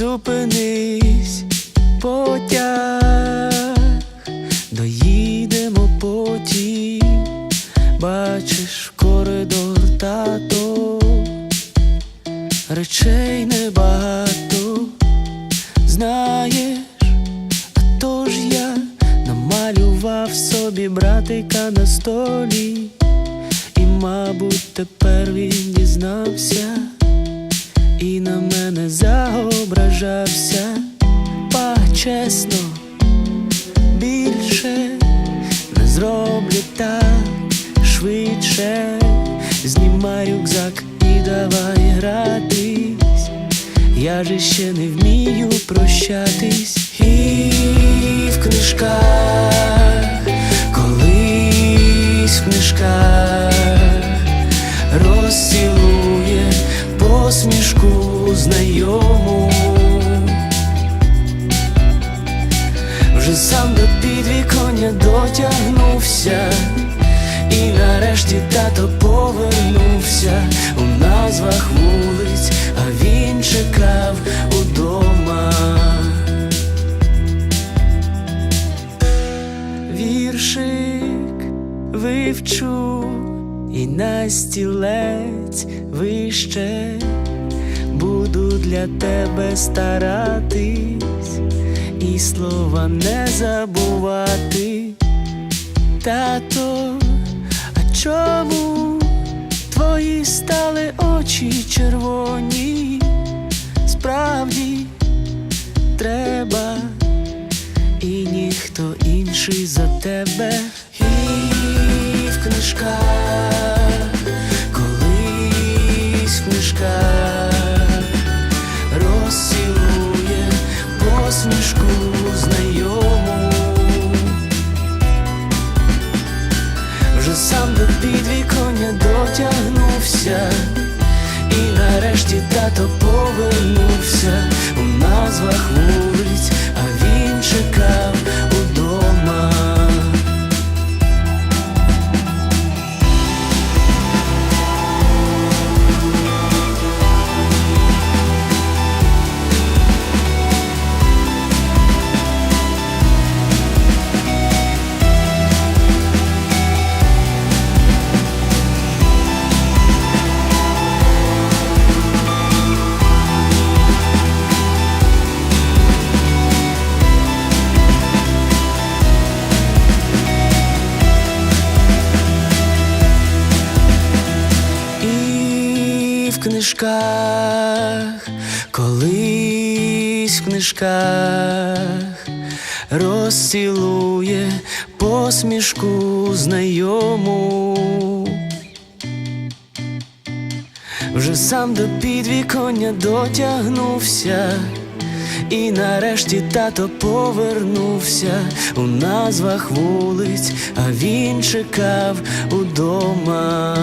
зупинись, потяг, доїдемо потім, бачиш коридор тато, речей небагато, знаєш, а то ж я намалював собі братика на столі, і, мабуть, тепер він дізнався і на мене заображався, па чесно, більше не зроблю так швидше, знімай рюкзак і давай гратись. Я же ще не вмію прощатись і в книжках, посмішку знайому. Вже сам до підвіконня дотягнувся, і нарешті тато повернувся у назвах вулиць, а він чекав удома. Віршик вивчу і на стілець вище буду для тебе старатись і слова не забувати. Тато, а чому твої стали очі червоні? Справді треба, і ніхто інший за тебе. І в книжках, колись в книжках тато повернувся в книжках, колись в книжках розцілує посмішку знайому. Вже сам до підвіконня дотягнувся, і нарешті тато повернувся у назвах вулиць, а він чекав удома.